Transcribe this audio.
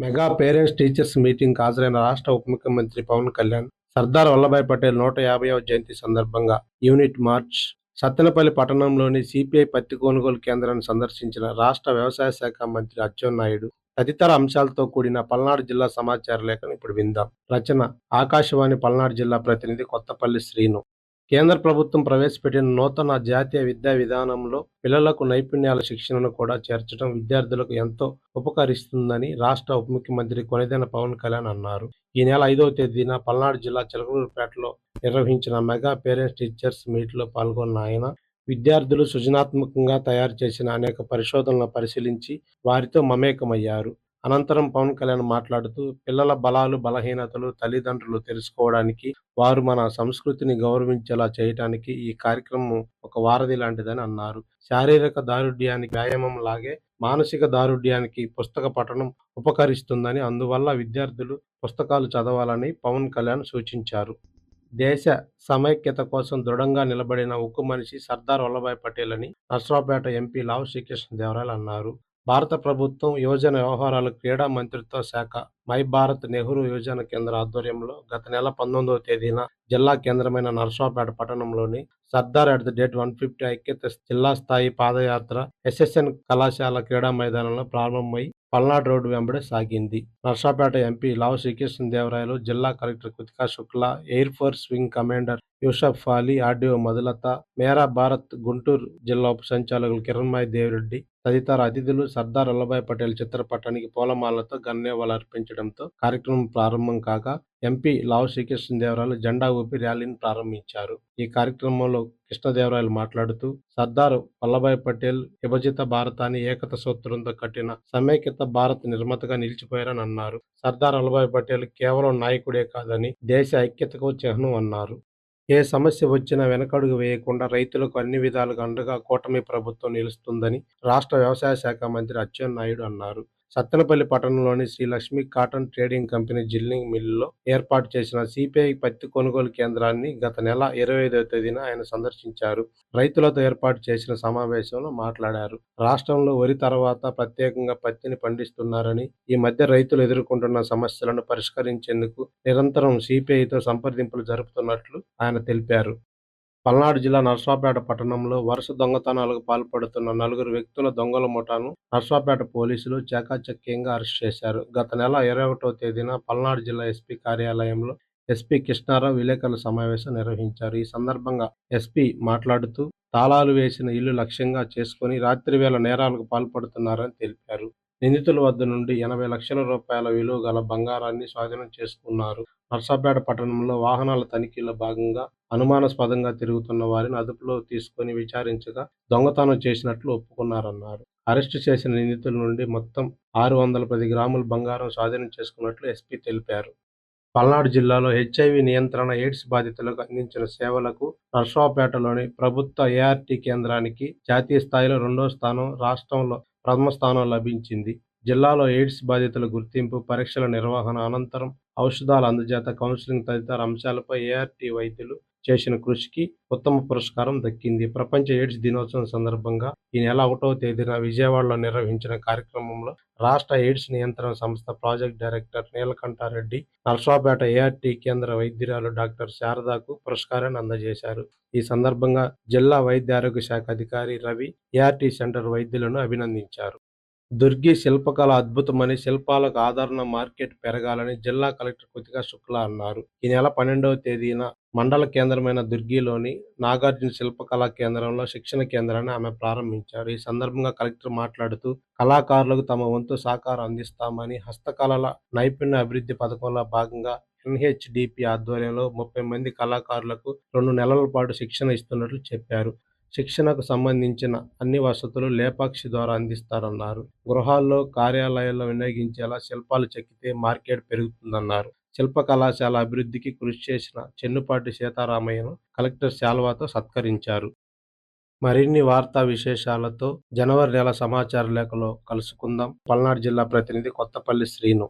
Mega parents teachers meeting హాజరైన రాష్ట్ర ఉప ముఖ్యమంత్రి పవన్ కళ్యాణ్ సర్దార్ వల్లభాయ్ పటేల్ నూట యాభైవ జయంతి సందర్భంగా యూనిట్ మార్చ్ సత్తెనపల్లి పట్టణంలోని సిపిఐ పత్తి కొనుగోలు కేంద్రాన్ని సందర్శించిన రాష్ట్ర వ్యవసాయ శాఖ మంత్రి అచ్చెన్నాయుడు తదితర అంశాలతో కూడిన పల్నాడు జిల్లా సమాచార లేఖను ఇప్పుడు విందాం. రచన ఆకాశవాణి పల్నాడు జిల్లా ప్రతినిధి కొత్తపల్లి శ్రీను. కేంద్ర ప్రభుత్వం ప్రవేశపెట్టిన నూతన జాతీయ విద్యా విధానంలో పిల్లలకు నైపుణ్యాల శిక్షణను కూడా చేర్చడం విద్యార్థులకు ఎంతో ఉపకరిస్తుందని రాష్ట్ర ఉప ముఖ్యమంత్రి కొనిదెన పవన్ కళ్యాణ్ అన్నారు. ఈ నెల ఐదవ తేదీన పల్నాడు జిల్లా చిలకలూరుపేటలో నిర్వహించిన మెగా పేరెంట్స్ టీచర్స్ మీట్లో పాల్గొన్న ఆయన విద్యార్థులు సృజనాత్మకంగా తయారు చేసిన అనేక పరిశోధనలను పరిశీలించి వారితో మమేకమయ్యారు. అనంతరం పవన్ కళ్యాణ్ మాట్లాడుతూ పిల్లల బలాలు బలహీనతలు తల్లిదండ్రులు తెలుసుకోవడానికి వారు మన సంస్కృతిని గౌరవించేలా చేయటానికి ఈ కార్యక్రమం ఒక వారధి లాంటిదని అన్నారు. శారీరక దారుఢ్యానికి వ్యాయామం లాగే మానసిక దారుఢ్యానికి పుస్తక పఠనం ఉపకరిస్తుందని అందువల్ల విద్యార్థులు పుస్తకాలు చదవాలని పవన్ కళ్యాణ్ సూచించారు. దేశ సమైక్యత కోసం దృఢంగా నిలబడిన ఉక్కు మనిషి సర్దార్ వల్లభాయ్ పటేల్ అని నర్సరావుపేట ఎంపీ లావు శ్రీకృష్ణదేవరాయలు అన్నారు. భారత ప్రభుత్వం యువజన వ్యవహారాలు క్రీడా మంత్రిత్వ శాఖ మై భారత్ నెహ్రూ యువజన కేంద్ర ఆధ్వర్యంలో గత నెల పంతొమ్మిదవ తేదీన జిల్లా కేంద్రమైన నర్సాపేట పట్టణంలోని Sardar at the date one fifty ఐక్యత జిల్లా స్థాయి పాదయాత్ర ఎస్ఎస్ఎన్ కళాశాల క్రీడా మైదానంలో ప్రారంభమై పల్నాడు రోడ్డు వెంబడి సాగింది. నర్సాపేట ఎంపీ లావు శ్రీకృష్ణదేవరాయలు జిల్లా collector Krithika Shukla air force wing commander Yusuf Ali RDO Madhulatha Mera Bharat Guntur జిల్లా ఉప సంచాలకులు కిరణ్మాయి దేవిరెడ్డి తదితర అతిథులు సర్దార్ వల్లభాయ్ పటేల్ చిత్రపటానికి పూలమాలతో గన్నేవాలు అర్పించడంతో కార్యక్రమం ప్రారంభం కాగా ఎంపీ లావు శ్రీకృష్ణదేవరాయలు జెండా ఊపి ర్యాలీని ప్రారంభించారు. ఈ కార్యక్రమంలో కృష్ణదేవరాయలు మాట్లాడుతూ సర్దార్ వల్లభాయ్ పటేల్ విభజిత భారతాన్ని ఏకత సూత్రంతో కట్టిన సమైక్యత భారత్ నిర్మాతగా నిలిచిపోయారని అన్నారు. సర్దార్ వల్లభాయ్ పటేల్ కేవలం నాయకుడే కాదని దేశ ఐక్యతకు చిహ్నం అన్నారు. ఏ సమస్య వచ్చినా వెనకడుగు వేయకుండా రైతులకు అన్ని విధాలుగా అండగా కూటమి ప్రభుత్వం నిలుస్తుందని రాష్ట్ర వ్యవసాయ శాఖ మంత్రి అచ్చెన్నాయుడు అన్నారు. సత్తెనపల్లి పట్టణంలోని Shri Lakshmi cotton trading company ginning మిల్లులో ఏర్పాటు చేసిన సిపిఐ పత్తి కొనుగోలు కేంద్రాన్ని గత నెల ఇరవై ఐదవ తేదీన ఆయన సందర్శించారు. రైతులతో ఏర్పాటు చేసిన సమావేశంలో మాట్లాడారు. రాష్ట్రంలో వరి తర్వాత ప్రత్యేకంగా పత్తిని పండిస్తున్నారని ఈ మధ్య రైతులు ఎదుర్కొంటున్న సమస్యలను పరిష్కరించేందుకు నిరంతరం సిపిఐతో సంప్రదింపులు జరుపుతున్నట్లు ఆయన తెలిపారు. పల్నాడు జిల్లా నర్సాపేట పట్టణంలో వరుస దొంగతనాలకు పాల్పడుతున్న నలుగురు వ్యక్తుల దొంగల ముఠాను నర్సాపేట పోలీసులు చాకాచక్యంగా అరెస్ట్ చేశారు. గత నెల ఇరవై ఒకటో తేదీన పల్నాడు జిల్లా ఎస్పీ కార్యాలయంలో ఎస్పీ కృష్ణారావు విలేకరుల సమావేశం నిర్వహించారు. ఈ సందర్భంగా ఎస్పీ మాట్లాడుతూ తాళాలు వేసిన ఇల్లు లక్ష్యంగా చేసుకుని రాత్రివేళ నేరాలకు పాల్పడుతున్నారని తెలిపారు. నిందితుల వద్ద నుండి ఎనభై లక్షల రూపాయల విలువ గల బంగారాన్ని స్వాధీనం చేసుకున్నారు. నర్సాపేట పట్టణంలో వాహనాల తనిఖీలో భాగంగా అనుమానాస్పదంగా తిరుగుతున్న వారిని అదుపులో తీసుకొని విచారించగా దొంగతనం చేసినట్లు ఒప్పుకున్నారన్నారు. అరెస్టు చేసిన నిందితుల నుండి మొత్తం ఆరు వందల పది గ్రాముల బంగారం స్వాధీనం చేసుకున్నట్లు ఎస్పీ తెలిపారు. పల్నాడు జిల్లాలో హెచ్ఐవి నియంత్రణ ఎయిడ్స్ బాధితులకు అందించిన సేవలకు నర్సాపేటలోని ప్రభుత్వ ఏఆర్టీ కేంద్రానికి జాతీయ స్థాయిలో రెండో స్థానం రాష్ట్రంలో ప్రథమ స్థానం లభించింది. జిల్లాలో ఎయిడ్స్ బాధితుల గుర్తింపు పరీక్షల నిర్వహణ అనంతరం ఔషధాల అందజేత కౌన్సిలింగ్ తదితర అంశాలపై ఏఆర్టీ వైద్యులు చేసిన కృషికి ఉత్తమ పురస్కారం దక్కింది. ప్రపంచ ఎయిడ్స్ దినోత్సవం సందర్భంగా ఈ నెల ఒకటవ తేదీన విజయవాడలో నిర్వహించిన కార్యక్రమంలో రాష్ట్ర ఎయిడ్స్ నియంత్రణ సంస్థ project director Neelakanta Reddy Narsapet ART కేంద్ర వైద్యురాలు డాక్టర్ శారదాకు పురస్కారాన్ని అందజేశారు. ఈ సందర్భంగా జిల్లా వైద్య ఆరోగ్య శాఖ అధికారి రవి ఏఆర్టీ సెంటర్ వైద్యులను అభినందించారు. దుర్గి శిల్పకళ అద్భుతమని శిల్పాలకు ఆదరణ మార్కెట్ పెరగాలని జిల్లా కలెక్టర్ కృతికా శుక్లా అన్నారు. ఈ నెల పన్నెండవ తేదీన మండల కేంద్రమైన దుర్గిలోని నాగార్జున శిల్పకళా కేంద్రంలో శిక్షణ కేంద్రాన్ని ఆమె ప్రారంభించారు. ఈ సందర్భంగా కలెక్టర్ మాట్లాడుతూ కళాకారులకు తమ వంతు సహకారం అందిస్తామని హస్తకళల నైపుణ్య అభివృద్ధి పథకంలో భాగంగా ఎన్హెచ్డిపి ఆధ్వర్యంలో ముప్పై మంది కళాకారులకు రెండు నెలల పాటు శిక్షణ ఇస్తున్నట్లు చెప్పారు. శిక్షణకు సంబంధించిన అన్ని వసతులు లేపాక్షి ద్వారా అందిస్తారన్నారు. గృహాల్లో కార్యాలయాల్లో వినియోగించేలా శిల్పాలు చెక్కితే మార్కెట్ పెరుగుతుందన్నారు. శిల్ప కళాశాల అభివృద్ధికి కృషి చేసిన చెన్నుపాటి సీతారామయ్యను కలెక్టర్ శాల్వాతో సత్కరించారు. మరిన్ని వార్తా విశేషాలతో జనవరి నెల సమాచార లేఖలో కలుసుకుందాం. పల్నాడు జిల్లా ప్రతినిధి కొత్తపల్లి శ్రీను.